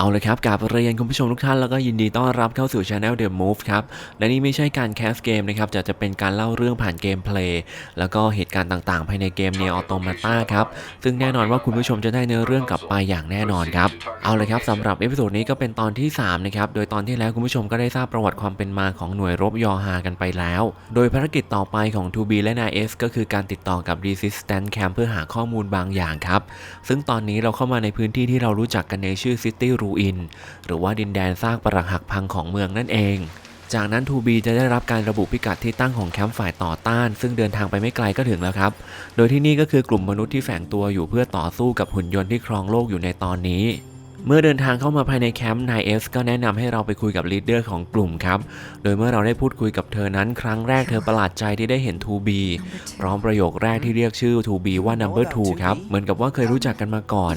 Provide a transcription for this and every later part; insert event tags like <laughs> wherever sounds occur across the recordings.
เอาเลยครับกราบเรียนคุณผู้ชมทุกท่านแล้วก็ยินดีต้อนรับเข้าสู่ Channel The Move ครับ และนี่ไม่ใช่การแคสเกมนะครับจะจะเป็นการเล่าเรื่องผ่านเกมเพลย์แล้วก็เหตุการณ์ต่างๆ ภายในเกม Nier Automata ครับ ซึ่งแน่นอนว่าคุณผู้ชมจะได้เนื้อเรื่องกลับไปอย่างแน่นอนครับ เอาเลยครับสำหรับเอพิโซดนี้ก็เป็นตอนที่ 3 นะครับ โดยตอนที่แล้วคุณผู้ชมก็ได้ทราบประวัติความเป็นมาของหน่วยรบยอฮากันไปแล้ว โดยภารกิจต่อไปของ 2B และ NIS ก็คือการติดต่อกับ Resistance Camp เพื่อหาข้อมูลบางอย่างครับซึ่งตอนนี้เราเข้ามาในพื้นที่ที่เรารู้จักกันในชื่อ City ูอิน หรือว่าดินแดนซากปรักหักพังของเมืองนั่นเอง จากนั้นทูบีจะได้รับการระบุพิกัดที่ตั้งของแคมป์ฝ่ายต่อต้าน ซึ่งเดินทางไปไม่ไกลก็ถึงแล้วครับ โดยที่นี่ก็คือกลุ่มมนุษย์ที่แฝงตัวอยู่เพื่อต่อสู้กับหุ่นยนต์ที่ครองโลกอยู่ในตอนนี้ เมื่อเดินทางเข้ามาภายในแคมป์นายเอสก็แนะนำให้เราไปคุยกับลีดเดอร์ของกลุ่มครับ โดยเมื่อเราได้พูดคุยกับเธอนั้น ครั้งแรกเธอประหลาดใจที่ได้เห็น 2B พร้อมประโยคแรกที่เรียกชื่อ 2B ว่า number 2ครับ เหมือนกับว่าเคยรู้จักกันมาก่อน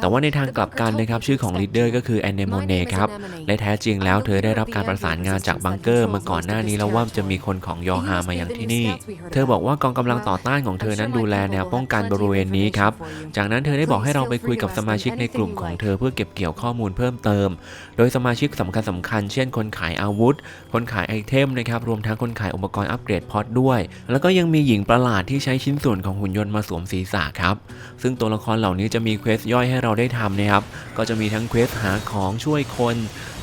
แต่ว่าในทางกลับกันนะครับ ชื่อของลีดเดอร์ก็คือแอนเนโมเนครับ และแท้จริงแล้วเธอได้รับการประสานงานจากบังเกอร์มาก่อนหน้านี้แล้วว่าจะมีคนของยอฮามาอย่างที่นี่ เธอบอกว่ากองกำลังต่อต้านของเธอนั้นดูแลแนวป้องกันบริเวณนี้ครับ จากนั้นเธอได้บอกให้เราไปคุยกับสมาชิกในกลุ่มของเธอเพื่อเก็บเกี่ยวข้อมูลเพิ่มเติม โดยสมาชิกสำคัญสำคัญเช่นคนขายอาวุธ คนขายไอเทมนะครับรวมทั้งคนขายอุปกรณ์อัปเกรดพอดด้วย แล้วก็ยังมีหญิงประหลาดที่ใช้ชิ้นส่วนของหุ่นยนต์มาสวมศีรษะครับ ซึ่งตัวละครเหล่านี้จะมีเควสย่อยให้เราได้ทำนะครับ ก็จะมีทั้งเควสหาของช่วยคน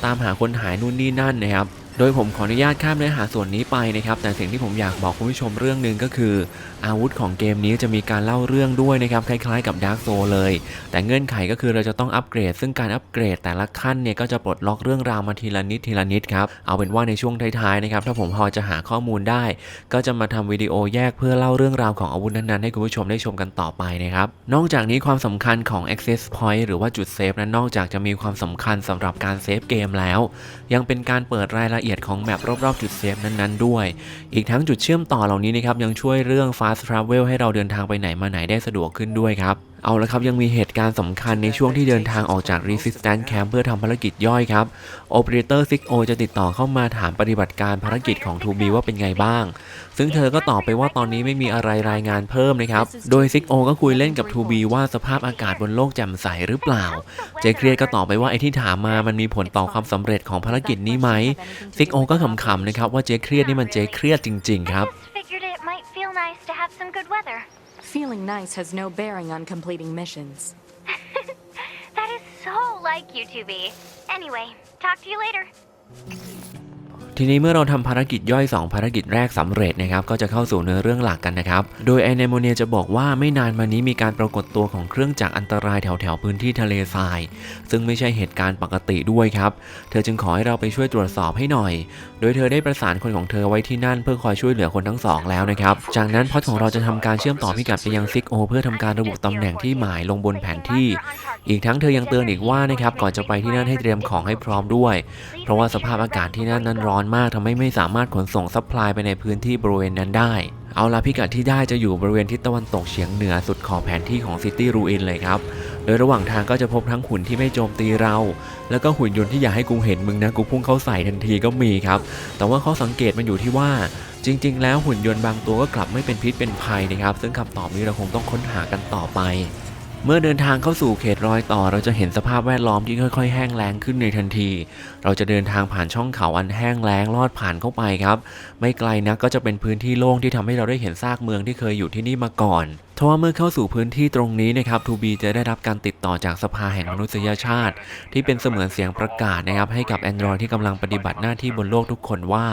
ตามหาคนหายนู่นนี่นั่นนะครับโดยผมขออนุญาตข้ามเนื้อหาส่วนนี้ไปนะครับ แต่สิ่งที่ผมอยากบอกคุณผู้ชมเรื่องหนึ่งก็คือ อาวุธของเกมนี้จะมีการเล่าเรื่องด้วยนะครับคล้ายๆกับ Dark Soul เลย แต่เงื่อนไขก็คือเราจะต้องอัปเกรด ซึ่งการอัปเกรดแต่ละขั้นเนี่ยก็จะปลดล็อกเรื่องราวมาทีละนิดทีละนิดครับเอาเป็นว่าในช่วงท้ายๆนะครับถ้าผมพอจะหาข้อมูลได้ ก็จะมาทำวิดีโอแยกเพื่อเล่าเรื่องราวของอาวุธนั้นๆให้คุณผู้ชมได้ชมกันต่อไปนะครับนอกจากนี้ความสำคัญของ access point หรือว่าจุดเซฟนั้นนอกจากจะมีความสำคัญสำหรับการเซฟเกมแล้ว ยังเป็นการเปิดรายละเอียดของแมปรอบๆจุดเซฟนั้นๆด้วย อีกทั้งจุดเชื่อมต่อเหล่านี้นะครับยังช่วยเรื่อง fast travel ให้เราเดินทางไปไหนมาไหนได้สะดวกขึ้นด้วยครับ เอาละครับยังมีเหตุการณ์สำคัญในช่วงที่เดินทางออกจาก Resistance Camp เพื่อทำภารกิจย่อยครับ Operator 6O จะติดต่อเข้ามาถามปฏิบัติการภารกิจของ 2B ว่าเป็นไงบ้าง ซึ่งเธอก็ตอบไปว่าตอนนี้ไม่มีอะไรรายงานเพิ่มนะครับ โดย 6O ก็คุยเล่นกับ 2B ว่าสภาพอากาศบนโลกแจ่มใสหรือเปล่า เจเครียดก็ตอบไปว่าไอ้ที่ถามมามันมีผลต่อความสำเร็จของภารกิจนี้ไหม 6O ก็ขำๆนะครับว่าเจเครียดนี่มันเจเครียดจริง ๆ ครับ weather. Feeling nice has no bearing on completing missions. <laughs> That is so like you, 2B. Anyway, talk to you later. ทีนี้เมื่อเราทำภารกิจย่อย 2 ภารกิจแรกสำเร็จนะครับก็จะเข้าสู่เนื้อเรื่องหลักกันนะครับ โดยแอนเนโมเนียจะบอกว่าไม่นานมานี้มีการปรากฏตัวของเครื่องจักรอันตรายแถวแถวๆพื้นที่ทะเลทราย ซึ่งไม่ใช่เหตุการณ์ปกติด้วยครับ เธอจึงขอให้เราไปช่วยตรวจสอบให้หน่อย โดยเธอได้ประสานคนของเธอไว้ที่นั่นเพื่อคอยช่วยเหลือคนทั้งสองแล้วนะครับ จากนั้นพอดของเราจะทำการเชื่อมต่อพิกัดไปยังซิกโอเพื่อทำการระบุตำแหน่งที่หมายลงบนแผนที่ อีกทั้งเธอยังเตือนอีกว่านะครับก่อนจะไปที่นั่นให้เตรียมของให้พร้อมด้วย เพราะว่าสภาพอากาศที่นั่นนั้นร้อนมากทำให้ไม่สามารถขนส่งซัพพลายไปในพื้นที่บริเวณนั้นได้ เอาละพิกัดที่ได้จะอยู่บริเวณทิศตะวันตกเฉียงเหนือสุดขอบแผนที่ของซิตี้รูอินเลยครับ โดยระหว่างทางก็จะพบทั้งหุ่นที่ไม่โจมตีเรา แล้วก็หุ่นยนต์ที่อยากให้กูเห็นมึงนะกูพุ่งเข้าใส่ทันทีก็มีครับ แต่ว่าข้อสังเกตมันอยู่ที่ว่าจริง ๆ แล้วหุ่นยนต์บางตัวก็กลับไม่เป็นพิษเป็นภัยนะครับ ซึ่งคำตอบนี้เราคงต้องค้นหากันต่อไป เมื่อเดินทางเข้าสู่เขตรอยต่อ เราจะเห็นสภาพแวดล้อมที่ค่อย ๆ แห้งแล้งขึ้นในทันที เราจะเดินทางผ่านช่องเขาอันแห้งแล้งลอดผ่านเข้าไปครับ ไม่ไกลนักก็จะเป็นพื้นที่โล่งที่ทำให้เราได้เห็นซากเมืองที่เคยอยู่ที่นี่มาก่อนทว่าเมื่อเข้าสู่พื้นที่ตรงนี้นะครับทูบีจะได้รับการติดต่อจากสภาแห่งมนุษยชาติ ที่เป็นเสมือนเสียงประกาศนะครับให้กับ Android ที่กำลังปฏิบัติหน้าที่บนโลกทุกคนว่า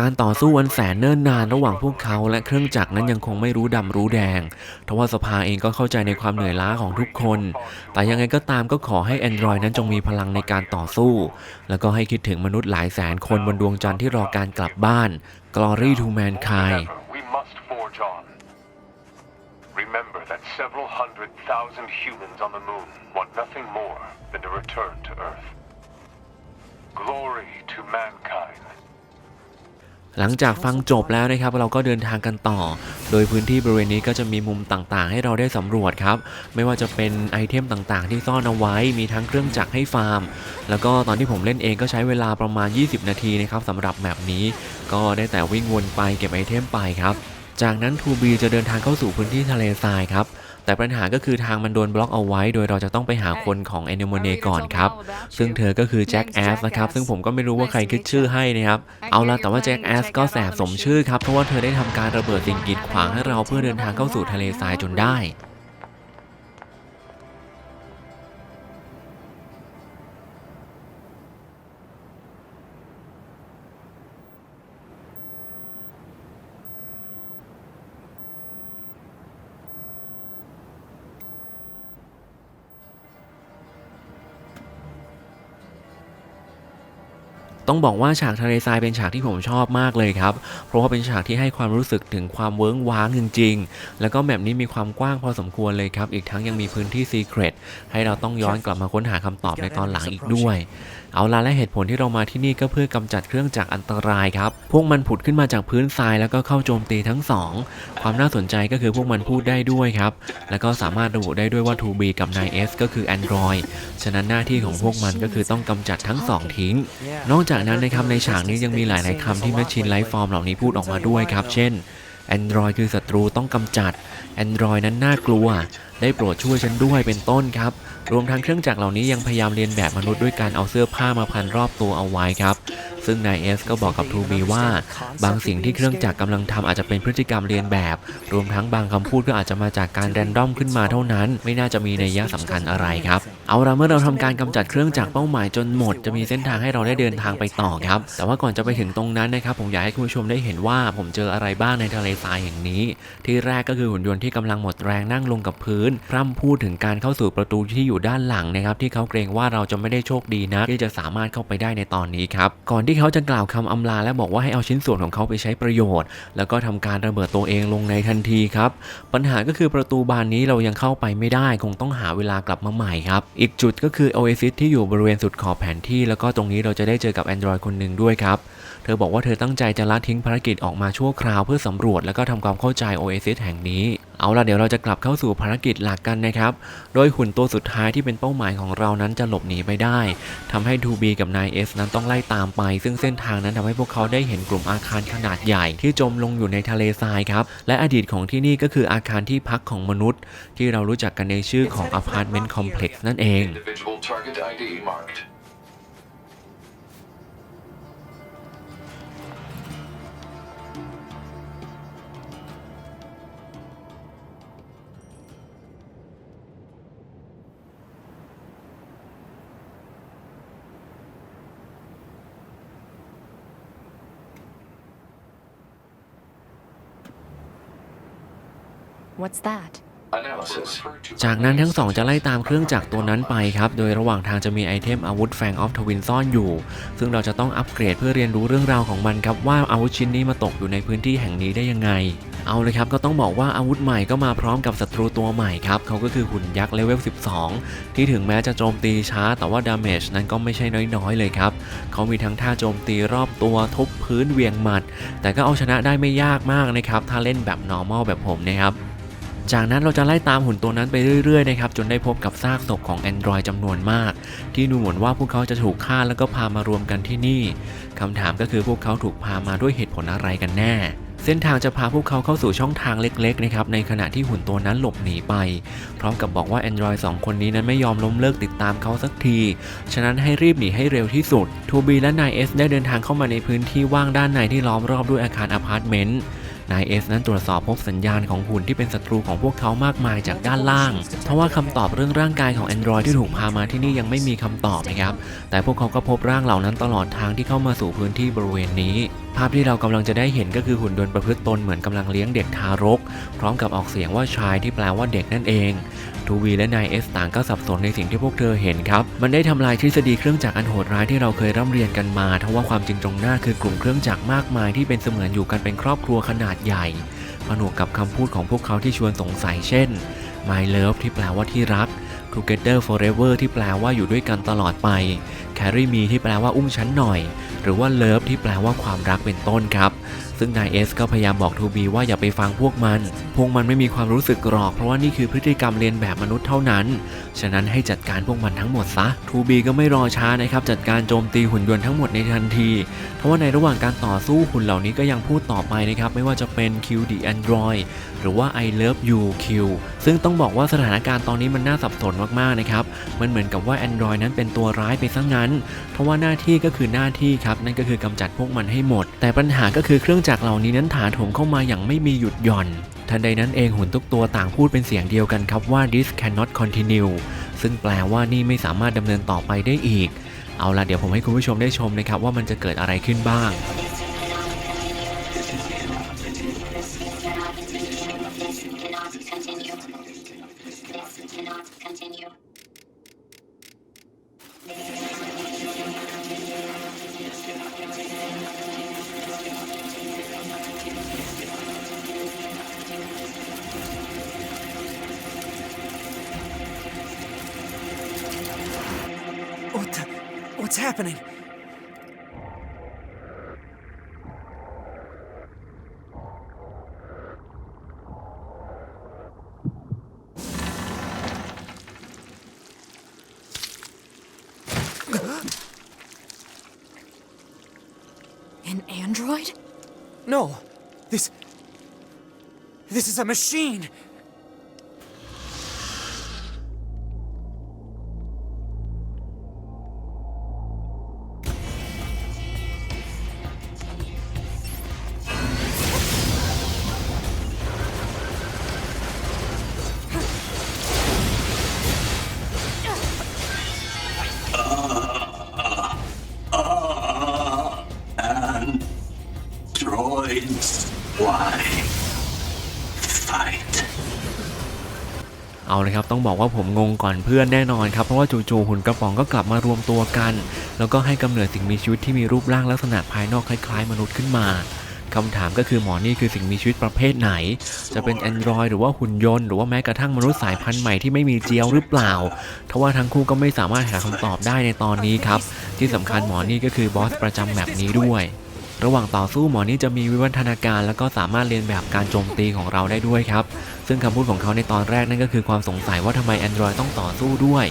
การต่อสู้วันแสนเนิ่นนานระหว่างพวกเขาและเครื่องจักรนั้นยังคงไม่รู้ดำรู้แดง ทว่าสภาเองก็เข้าใจในความเหนื่อยล้าของทุกคน แต่ยังไงก็ตามก็ขอให้ Android นั้นจงมีพลังในการต่อสู้ แล้วก็ให้คิดถึงมนุษย์หลายแสนคนบนดวงจันทร์ที่รอการกลับบ้าน Glory to mankind Remember that several hundred thousand humans on the moon want nothing more than to return to Earth. Glory to mankind. หลังจากฟังจบแล้วนะครับเราก็เดินทางกันต่อ โดยพื้นที่บริเวณนี้ก็จะมีมุมต่างๆ ให้เราได้สำรวจครับ ไม่ว่าจะเป็นไอเทมต่างๆ ที่ซ่อนเอาไว้ มีทั้งเครื่องจักรให้ฟาร์ม แล้วก็ตอนที่ผมเล่นเองก็ใช้เวลาประมาณ 20 นาทีนะครับสำหรับแมปนี้ ก็ได้แต่วิ่งวนไปเก็บไอเทมไปครับ จากนั้น 2B จะเดินทางเข้าสู่พื้นที่ทะเลทรายครับ แต่ปัญหาก็คือทางมันโดนบล็อกเอาไว้ โดยเราจะต้องไปหาคนของแอนิโมเนก่อนครับ ซึ่งเธอก็คือแจ็คแอสนะครับ ซึ่งผมก็ไม่รู้ว่าใครคิดชื่อให้นะครับ เอาละแต่ว่าแจ็คแอสก็แสบสมชื่อครับ เพราะว่าเธอได้ทำการระเบิดสิ่งกีดขวางให้เราเพื่อเดินทางเข้าสู่ทะเลทรายจนได้ ต้องบอกว่าฉากทะเลทรายเป็นฉากที่ผมชอบมากเลยครับ เพราะว่าเป็นฉากที่ให้ความรู้สึกถึงความเวิ้งว้างจริงๆ แล้วก็แบบนี้มีความกว้างพอสมควรเลยครับ อีกทั้งยังมีพื้นที่ซีเครตให้เราต้องย้อนกลับมาค้นหาคำตอบในตอนหลังอีกด้วย เอาละและเหตุผลที่เรามาที่นี่ก็เพื่อกำจัดเครื่องจักรอันตรายครับ พวกมันผุดขึ้นมาจากพื้นทรายแล้วก็เข้าโจมตีทั้งสองความน่าสนใจก็คือพวกมันพูดได้ด้วยครับ แล้วก็สามารถระบุได้ด้วยว่า 2B กับ 9S ก็คือ Android ฉะนั้นหน้าที่ของพวกมันก็คือต้องกำจัดทั้งสองทิ้ง นอกจากนั้นในครับในฉากนี้ยังมีหลายๆคำที่ Machine Life Form เหล่านี้พูดออกมาด้วยครับ เช่น Android คือศัตรูต้องกำจัด Android นั้นน่ากลัว ได้โปรดช่วยฉันด้วยเป็นต้นครับ รวมทั้งเครื่องจักรเหล่านี้ยังพยายามเรียนแบบมนุษย์ด้วยการเอาเสื้อผ้ามาพันรอบตัวเอาไว้ครับซึ่งนายเอสก็บอกกับ 2B ว่า บางสิ่งที่เครื่องจักรกำลังทำอาจจะเป็นพฤติกรรมเรียนแบบ รวมทั้งบางคำพูดก็อาจจะมาจากการแรนดอมขึ้นมาเท่านั้น ไม่น่าจะมีนัยยะสำคัญอะไรครับ เอาละเมื่อเราทำการกำจัดเครื่องจักรเป้าหมายจนหมด จะมีเส้นทางให้เราได้เดินทางไปต่อครับ แต่ว่าก่อนจะไปถึงตรงนั้นนะครับ ผมอยากให้คุณผู้ชมได้เห็นว่า ผมเจออะไรบ้างในทะเลทรายแห่งนี้ ที่แรกก็คือหุ่นยนต์ที่กำลังหมดแรงนั่งลงกับพื้นพร่ำพูดถึงการเข้าสู่ประตูที่อยู่ด้านหลังนะครับที่เขาเกรงว่าเราจะไม่ได้โชคดีนะที่จะสามารถเข้าไปได้ในตอนนี้ครับก่อนที่เขาจะกล่าวคำอำลาและบอกว่าให้เอาชิ้นส่วนของเขาไปใช้ประโยชน์ แล้วก็ทำการระเบิดตัวเองลงในทันทีครับ ปัญหาก็คือประตูบานนี้เรายังเข้าไปไม่ได้ คงต้องหาเวลากลับมาใหม่ครับ อีกจุดก็คือ Oasis ที่อยู่บริเวณสุดขอบแผนที่ แล้วก็ตรงนี้เราจะได้เจอกับ Android คนหนึ่งด้วยครับเธอบอกว่าเธอตั้งใจจะละทิ้งภารกิจออกมาชั่วคราวเพื่อสำรวจ แล้วก็ทำความเข้าใจ Oasis แห่งนี้ เอาล่ะเดี๋ยวเราจะกลับเข้าสู่ภารกิจหลักกันนะครับ โดยหุ่นตัวสุดท้ายที่เป็นเป้าหมายของเรานั้นจะหลบหนีไปได้ทำให้ 2B กับ 9S นั้นต้องไล่ตามไป ซึ่งเส้นทางนั้นทำให้พวกเขาได้เห็นกลุ่มอาคารขนาดใหญ่ที่จมลงอยู่ในทะเลทรายครับ และอดีตของที่นี่ก็คืออาคารที่พักของมนุษย์ ที่เรารู้จักกันในชื่อของ Apartment Complex นั่นเอง Individual target ID marked. What's that? Analysis. จากนั้นทั้งสองจะไล่ตามเครื่องจักรตัวนั้นไปครับ โดยระหว่างทางจะมีไอเทมอาวุธแฟงออฟทวินซ่อนอยู่ ซึ่งเราจะต้องอัปเกรดเพื่อเรียนรู้เรื่องราวของมันครับ ว่าอาวุธชิ้นนี้มาตกอยู่ในพื้นที่แห่งนี้ได้ยังไง เอาเลยครับก็ต้องบอกว่าอาวุธใหม่ก็มาพร้อมกับศัตรูตัวใหม่ครับ เขาก็คือหุ่นยักษ์เลเวล 12 ที่ถึงแม้จะโจมตีช้าแต่ว่าดาเมจนั้นก็ไม่ใช่น้อยๆ เลยครับ เขามีทั้งท่าโจมตีรอบตัวทุบพื้นเวียงหมัด แต่ก็เอาชนะได้ไม่ยากมากนะครับถ้าเล่นแบบ normal แบบผมนะครับ จากนั้นเราจะไล่ตามหุ่นตัวนั้นไปเรื่อยๆนะครับจนได้พบกับซากศพของ Android จำนวนมาก ที่ดูเหมือนว่าพวกเขาจะถูกฆ่าแล้วก็พามารวมกันที่นี่คำถามก็คือพวกเขาถูกพามาด้วยเหตุผลอะไรกันแน่เส้นทางจะพาพวกเขาเข้าสู่ช่องทางเล็กๆนะครับในขณะที่หุ่นตัวนั้นหลบหนีไป พร้อมกับบอกว่า Android 2 คนนี้นั้นไม่ยอมล้มเลิกติดตามเขาสักที ฉะนั้นให้รีบหนีให้เร็วที่สุด 2B และ 9S ได้เดินทางเข้ามาในพื้นที่ว่างด้านในที่ล้อมรอบด้วยอาคารอพาร์ตเมนต์ นายเอสนั้นตรวจสอบพบสัญญาณของหุ่นที่เป็นศัตรูของพวกเขามากมายจากด้านล่าง เพราะว่าคำตอบเรื่องร่างกายของแอนดรอยที่ถูกพามาที่นี่ยังไม่มีคำตอบนะครับ แต่พวกเขาก็พบร่างเหล่านั้นตลอดทางที่เข้ามาสู่พื้นที่บริเวณนี้ ภาพที่เรากำลังจะได้เห็นก็คือหุ่นยนต์ประพฤติตนเหมือนกำลังเลี้ยงเด็กทารก พร้อมกับออกเสียงว่าชายที่แปลว่าเด็กนั่นเองทูวีและนายเอสต่างก็สับสนในสิ่งที่พวกเธอเห็นครับ มันได้ทำลายทฤษฎีเครื่องจักรอันโหดร้ายที่เราเคยร่ำเรียนกันมาทว่าความจริงตรงหน้าคือกลุ่มเครื่องจักรมากมายที่เป็นเสมือนอยู่กันเป็นครอบครัวขนาดใหญ่ผนวกกับคำพูดของพวกเขาที่ชวนสงสัยเช่น my love ที่แปลว่าที่รัก together forever ที่แปลว่าอยู่ด้วยกันตลอดไป carry me ที่แปลว่าอุ้มฉันหน่อย หรือว่า love ที่แปลว่าความรักเป็นต้นครับ ซึ่งนายเอสก็พยายามบอกทูบีว่าอย่าไปฟังพวกมัน พวกมันไม่มีความรู้สึกหรอก เพราะว่านี่คือพฤติกรรมเรียนแบบมนุษย์เท่านั้น ฉะนั้นให้จัดการพวกมันทั้งหมดซะทูบีก็ไม่รอช้านะครับจัดการโจมตีหุ่นยนต์ทั้งหมดในทันที เพราะว่าในระหว่างการต่อสู้หุ่นเหล่านี้ก็ยังพูดต่อไปนะครับไม่ว่าจะเป็น Q the Android หรือว่า I love you Q ซึ่งต้องบอกว่าสถานการณ์ตอนนี้มันน่าสับสนมากๆนะครับมันเหมือนกับว่า Android นั้นเป็นตัวร้ายไปซะงั้นเพราะว่าหน้าที่ก็คือหน้าที่ครับนั่นก็คือกำจัดพวกมันให้หมด แต่ปัญหาก็คือเครื่องจักรเหล่านี้นั้นถาโถมเข้ามาอย่างไม่มีหยุดหย่อน ทันใดนั้นเองหุ่นทุกตัวต่างพูดเป็นเสียงเดียวกันครับว่า this cannot continue ซึ่งแปลว่านี่ไม่สามารถดำเนินต่อไปได้อีก เอาล่ะเดี๋ยวผมให้คุณผู้ชมได้ชมนะครับว่ามันจะเกิดอะไรขึ้นบ้าง What's happening? An android? No. This. This is a machine. เลยครับต้องบอกว่าผมงงก่อนเพื่อนแน่นอนครับเพราะว่าจู่ๆหุ่นกระป๋องก็กลับมารวมตัวกัน แล้วก็ให้กำเนิดสิ่งมีชีวิตที่มีรูปร่างลักษณะภายนอกคล้ายๆ มนุษย์ขึ้นมาคำถามก็คือหมอนี่คือสิ่งมีชีวิตประเภทไหน จะเป็นแอนดรอยหรือว่าหุ่นยนต์ หรือว่าแม้กระทั่งมนุษย์สายพันธุ์ใหม่ที่ไม่มีเจียวหรือเปล่า ทว่าทั้งคู่ก็ไม่สามารถหาคำตอบได้ในตอนนี้ครับ ที่สำคัญหมอนี่ก็คือบอสประจำแมปนี้ด้วย ระหว่างต่อสู้หมอนี่จะมีวิวัฒนาการ แล้วก็สามารถเรียนแบบการโจมตีของเราได้ด้วยครับ ซึ่งคำพูดของเขาในตอนแรกนั่นก็คือความสงสัยว่าทำไม Android ต้องต่อสู้ด้วย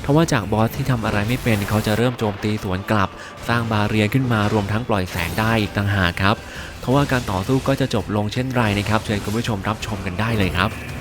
เพราะว่าจากบอสที่ทำอะไรไม่เป็นเขาจะเริ่มโจมตีสวนกลับ สร้างบาเรียขึ้นมารวมทั้งปล่อยแสงได้อีกต่างหากครับเพราะว่าการต่อสู้ก็จะจบลงเช่นไรนะครับเชิญคุณผู้ชมรับชมกันได้เลยครับ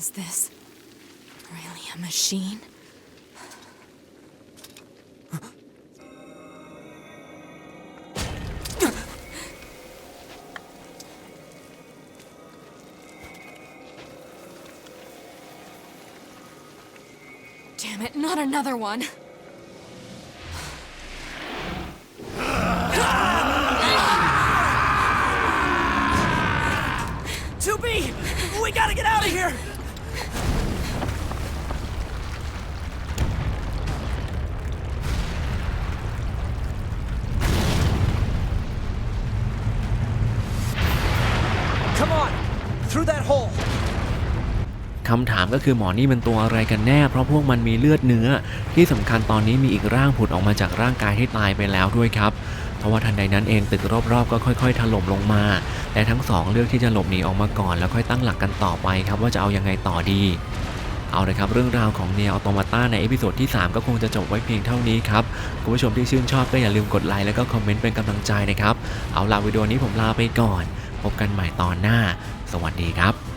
Is this really a machine? Damn it, not another one. To be! We gotta get out of here! คำถามก็คือหมอนี่เป็นตัวอะไรกันแน่ เพราะพวกมันมีเลือดเนื้อ ที่สำคัญตอนนี้มีอีกร่างผุดออกมาจากร่างกายที่ตายไปแล้วด้วยครับเพราะว่าทันใดนั้นเองตึกรอบๆก็ค่อย ๆ ถล่มลงมาแต่ทั้งสองเลือกที่จะหลบหนีออกมาก่อน แล้วค่อยตั้งหลักกันต่อไปครับว่าจะเอายังไงต่อดีเอาเลยครับเรื่องราวของเน o อ u โตมาต้าในเอพิโซดที่ 3 ก็คงจะจบไว้เพียงเท่านี้ครับ คุณผู้ชมที่ชื่นชอบก็อย่าลืมกดไลค์แล้วก็คอมเมนต์เป็นกำลังใจนะครับ เอาล่ะวิดีโอนี้ผมลาไปก่อน พบกันใหม่ตอนหน้า สวัสดีครับ